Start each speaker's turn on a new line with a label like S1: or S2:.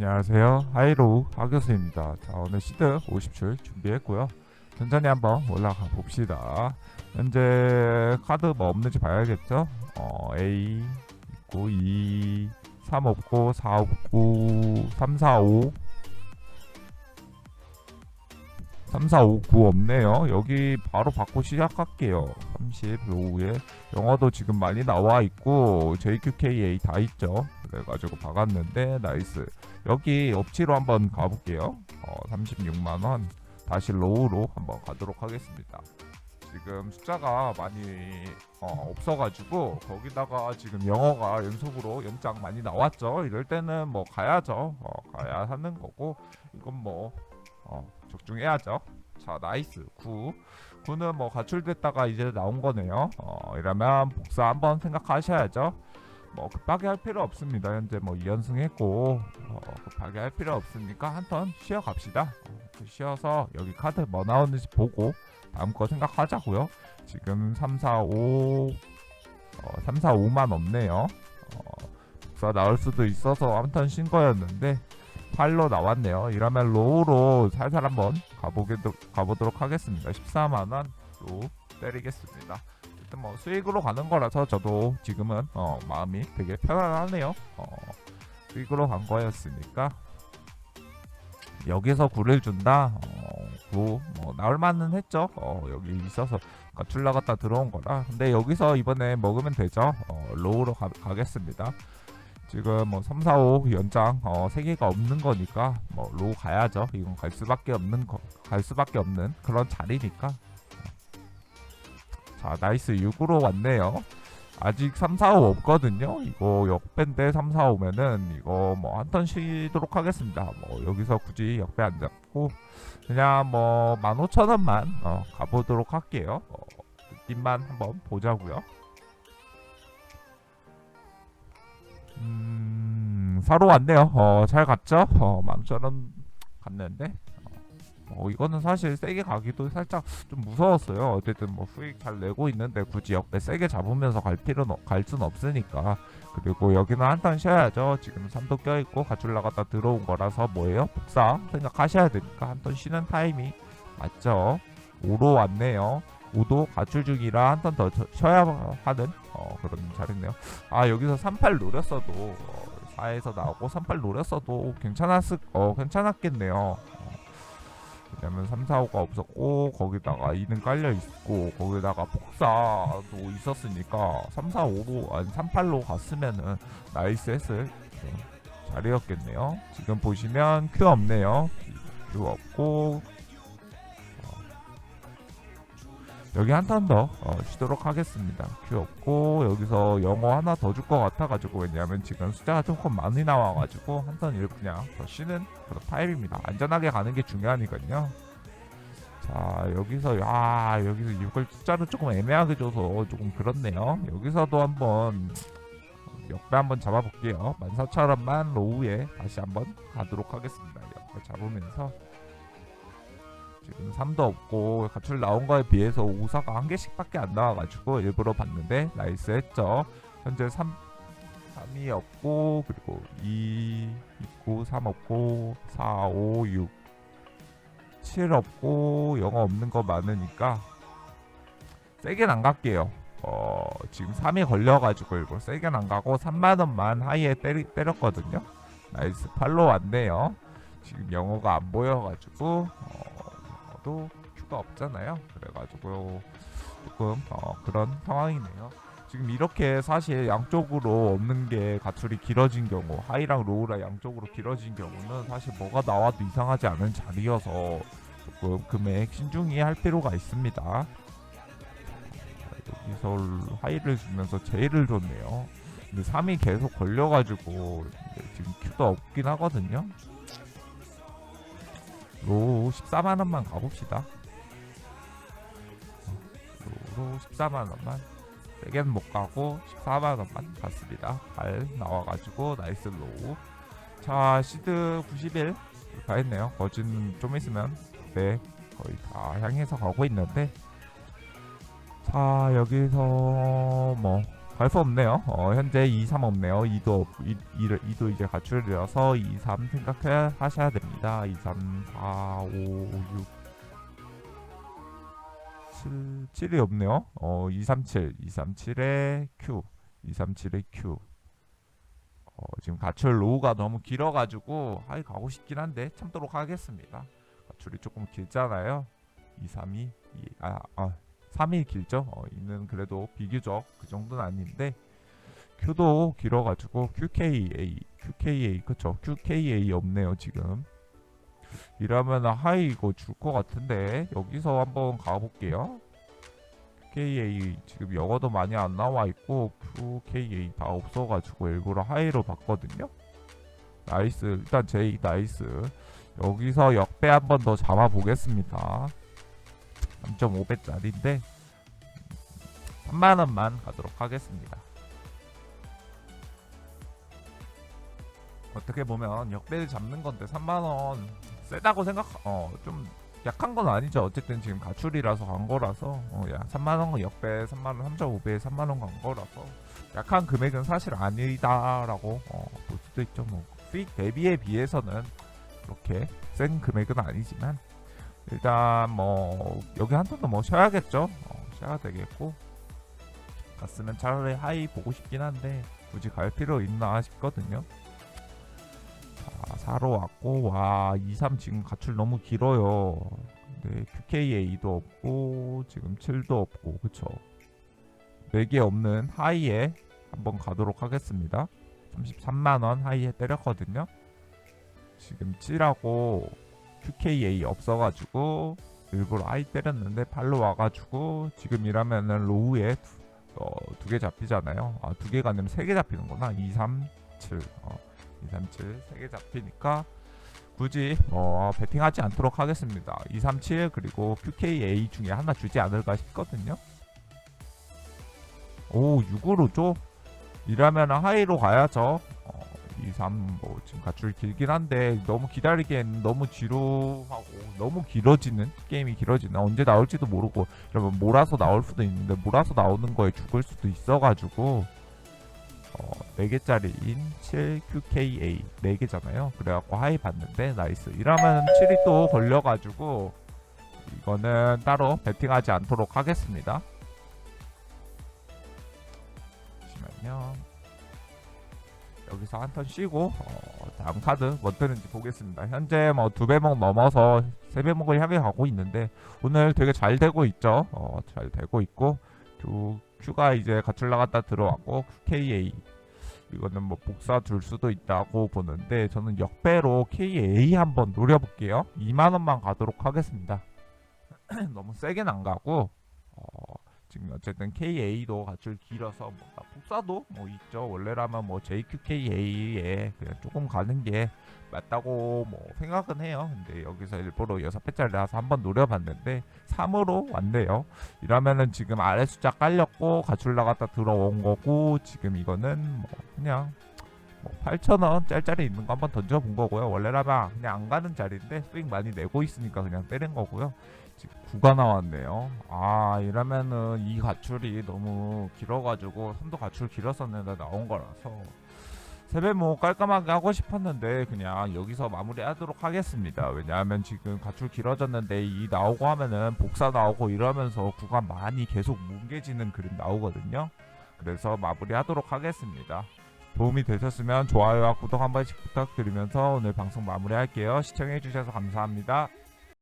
S1: 안녕하세요. 하이로우 하교수입니다. 자, 오늘 시드 50줄 준비했고요. 천천히 한번 올라가 봅시다. 현재 카드 뭐 없는지 봐야겠죠? 어, A 있고 2, 3 없고 4 없고 3, 4, 5 3, 4, 5, 9 없네요. 여기 바로 받고 시작할게요. 30 로우에 영어도 지금 많이 나와 있고 JQKA 다 있죠. 그래가지고 박았는데 나이스. 여기 업치로 한번 가볼게요. 어, 36만 원 다시 로우로 한번 가도록 하겠습니다. 지금 숫자가 많이 어, 없어가지고 거기다가 지금 영어가 연속으로 연장 많이 나왔죠. 이럴 때는 뭐 가야죠. 어, 가야 하는 거고 이건 뭐 어, 적중해야죠. 자 나이스 9 9는 뭐 가출됐다가 이제 나온 거네요. 어, 이러면 복사 한번 생각하셔야죠. 뭐 급하게 할 필요 없습니다. 현재 뭐 2연승 했고 어, 급하게 할 필요 없으니까 한 턴 쉬어 갑시다. 어, 쉬어서 여기 카드 뭐 나오는지 보고 다음 거 생각하자고요. 지금 3, 4, 5 어, 3, 4, 5만 없네요. 어, 복사 나올 수도 있어서 한턴쉰 거였는데 8로 나왔네요. 이러면 로우로 살살 한번 가보게, 가보도록 하겠습니다. 14만원 로 때리겠습니다. 일단 뭐 수익으로 가는 거라서 저도 지금은 어, 마음이 되게 편안하네요. 어, 수익으로 간 거였으니까 여기서 구를 준다. 어, 구, 뭐 나올 만은 했죠. 어, 여기 있어서 가출 나갔다 들어온 거라. 근데 여기서 이번에 먹으면 되죠. 어, 로우로 가, 가겠습니다. 지금 뭐 3, 4, 5 연장 어, 3개가 없는 거니까 뭐 로우 가야죠. 이건 갈 수밖에 없는 거, 갈 수밖에 없는 그런 자리니까. 자, 나이스 6으로 왔네요. 아직 3, 4, 5 없거든요. 이거 역배인데 3, 4, 5면은 이거 뭐 한 턴 쉬도록 하겠습니다. 뭐 여기서 굳이 역배 안 잡고 그냥 뭐 15,000원만 어, 가보도록 할게요. 어, 느낌만 한번 보자고요. 음, 사러 왔네요. 어, 잘 갔죠? 어, 11,000원 갔는데 어, 이거는 사실 세게 가기도 살짝 좀 무서웠어요. 어쨌든 뭐 수익 잘 내고 있는데 굳이 역배 세게 잡으면서 갈 필요는 없- 갈순 없으니까. 그리고 여기는 한턴 쉬어야죠. 지금 3도 껴있고 가출 나갔다 들어온 거라서 뭐예요? 복사 생각하셔야 되니까 한턴 쉬는 타임이 맞죠. 5로 왔네요. 5도 가출 중이라 한 턴 더 쉬어야 하는 어, 그런 자리네요. 아 여기서 38 노렸어도 어, 4에서 나오고 38 노렸어도 괜찮았을 어 괜찮았겠네요. 어, 왜냐면 3, 4, 5가 없었고 거기다가 2는 깔려 있고 거기다가 폭사도 있었으니까 3, 4, 5로 아니 3, 8로 갔으면은 나이스 했을 자리였겠네요. 지금 보시면 큐 없네요. 큐 없고 여기 한 턴더 어, 쉬도록 하겠습니다. 큐 없고 여기서 영어 하나 더 줄 것 같아가지고 왜냐하면 지금 숫자가 조금 많이 나와가지고 한 턴 일 그냥 더 쉬는 그런 타입입니다. 안전하게 가는 게 중요하니까요. 자 여기서 야 여기서 이걸 숫자를 조금 애매하게 줘서 조금 그렇네요. 여기서도 한번 역배 한번 잡아볼게요. 14,000원만 로우에 다시 한번 가도록 하겠습니다. 역배 잡으면서 지금 3도 없고 가출 나온 거에 비해서 우사가 한 개씩밖에 안 나와가지고 일부러 봤는데 나이스 했죠. 현재 3 3이 없고 그리고 2 있고 3 없고 4 5 6 7 없고 영어 없는 거 많으니까 세게는 안 갈게요. 어 지금 3이 걸려가지고 일부러 세게는 안 가고 3만 원만 하이에 때리, 때렸거든요. 나이스 8로 왔네요. 지금 영어가 안 보여가지고 어, 영어도 큐가 없잖아요. 그래가지고 조금 어, 그런 상황이네요. 지금 이렇게 사실 양쪽으로 없는 게 가출이 길어진 경우 하이랑 로우랑 양쪽으로 길어진 경우는 사실 뭐가 나와도 이상하지 않은 자리여서 조금 금액 신중히 할 필요가 있습니다. 여기서 하이를 주면서 제일을 줬네요. 근데 3이 계속 걸려가지고 지금 큐도 없긴 하거든요. 로우 14만원만 가봅시다. 로우로 14만원만. 세게는 못 가고 14만원만 갔습니다. 발 나와가지고 나이스 로우. 자, 시드 91. 다 했네요. 거진 좀 있으면 네 거의 다 향해서 가고 있는데 자 여기서 뭐 갈 수 없네요. 어, 현재 2, 3 없네요. 2도 없, 2, 2를 2도 이제 가출이라서 2, 3 생각해 하셔야 됩니다. 2, 3, 4, 5, 6, 7, 7이 없네요. 어, 2, 3, 7, 2, 3, 7에 Q, 2, 3, 7에 Q. 어, 지금 가출 로우가 너무 길어가지고 하이 가고 싶긴 한데 참도록 하겠습니다. 가출이 조금 길잖아요. 2, 3, 2, 2 아, 아 3일 길죠. 어, 이는 그래도 비교적 그 정도는 아닌데 Q도 길어가지고 QKA, QKA 그쵸? QKA 없네요 지금. 이러면 하이 이거 줄 것 같은데 여기서 한번 가볼게요. QKA 지금 영어도 많이 안 나와 있고 QKA 다 없어가지고 일부러 하이로 봤거든요. 나이스 일단 J 나이스 여기서 역배 한 번 더 잡아 보겠습니다. 3.5배짜리인데 3만 원만 가도록 하겠습니다. 어떻게 보면 역배를 잡는 건데 3만 원 세다고 생각 어 좀 약한 건 아니죠. 어쨌든 지금 가출이라서 간 거라서 어, 야 3만 원 역배 3만 원 3.5배에 3만 원 간 거라서 약한 금액은 사실 아니다 라고 어, 볼 수도 있죠. 뭐 수익 대비에 비해서는 그렇게 센 금액은 아니지만 일단 뭐 여기 한 턴도 뭐 쉬어야겠죠. 어, 쉬어야 되겠고 갔으면 차라리 하이 보고 싶긴 한데 굳이 갈 필요 있나 싶거든요. 자, 사러 왔고 와 2, 3 지금 가출 너무 길어요. 근데 QKA도 없고 지금 7도 없고 그쵸? 4개 없는 하이에 한번 가도록 하겠습니다. 33만원 하이에 때렸거든요. 지금 7하고 QKA 없어가지고 일부러 아이 때렸는데 팔로 와가지고 지금 이라면은 로우에 어, 두개 잡히잖아요. 아, 두 개가 아니면 세개 잡히는구나. 2, 3, 7. 어, 2, 3, 7. 세 개 잡히니까 굳이 뭐 베팅하지 않도록 하겠습니다. 2, 3, 7 그리고 QKA 중에 하나 주지 않을까 싶거든요. 오, 6으로 줘? 이라면 하이로 가야죠. 어, 2, 3, 뭐 지금 가출 길긴 한데 너무 기다리기엔 너무 지루하고 너무 길어지는 게임이 길어지는 언제 나올지도 모르고 이러면 몰아서 나올 수도 있는데 몰아서 나오는 거에 죽을 수도 있어가지고 어, 4개짜리인 7QKA 4개잖아요. 그래갖고 하이 봤는데 나이스. 이러면 7이 또 걸려가지고 이거는 따로 베팅하지 않도록 하겠습니다. 잠시만요 여기서 한 턴 쉬고 어, 다음 카드 뭐 뜨는지 보겠습니다. 현재 뭐 두 배목 넘어서 세 배목을 향해 가고 있는데 오늘 되게 잘 되고 있죠. 어, 잘 되고 있고 두 Q가 이제 가출 나갔다 들어왔고 KA 이거는 뭐 복사 둘 수도 있다고 보는데 저는 역배로 KA 한번 노려볼게요. 2만 원만 가도록 하겠습니다. 너무 세게는 안 가고 어, 지금 어쨌든 KA도 가출 길어서 뭐 복사도 뭐 있죠. 원래라면 뭐 JQKA에 그냥 조금 가는 게 맞다고 뭐 생각은 해요. 근데 여기서 일부러 여섯 배짜리라서 한번 노려봤는데 3으로 왔네요. 이러면은 지금 아래 숫자 깔렸고 가출 나갔다 들어온 거고 지금 이거는 뭐 그냥 뭐 8,000원 짤짤이 있는 거 한번 던져본 거고요. 원래라면 그냥 안 가는 자리인데 수익 많이 내고 있으니까 그냥 때린 거고요. 지금 9가 나왔네요. 아 이러면은 이 가출이 너무 길어가지고 선도 가출 길었었는데 나온 거라서 세배 뭐 깔끔하게 하고 싶었는데 그냥 여기서 마무리하도록 하겠습니다. 왜냐하면 지금 가출 길어졌는데 이 나오고 하면은 복사 나오고 이러면서 구간 많이 계속 뭉개지는 그림 나오거든요. 그래서 마무리하도록 하겠습니다. 도움이 되셨으면 좋아요와 구독 한 번씩 부탁드리면서 오늘 방송 마무리할게요. 시청해주셔서 감사합니다.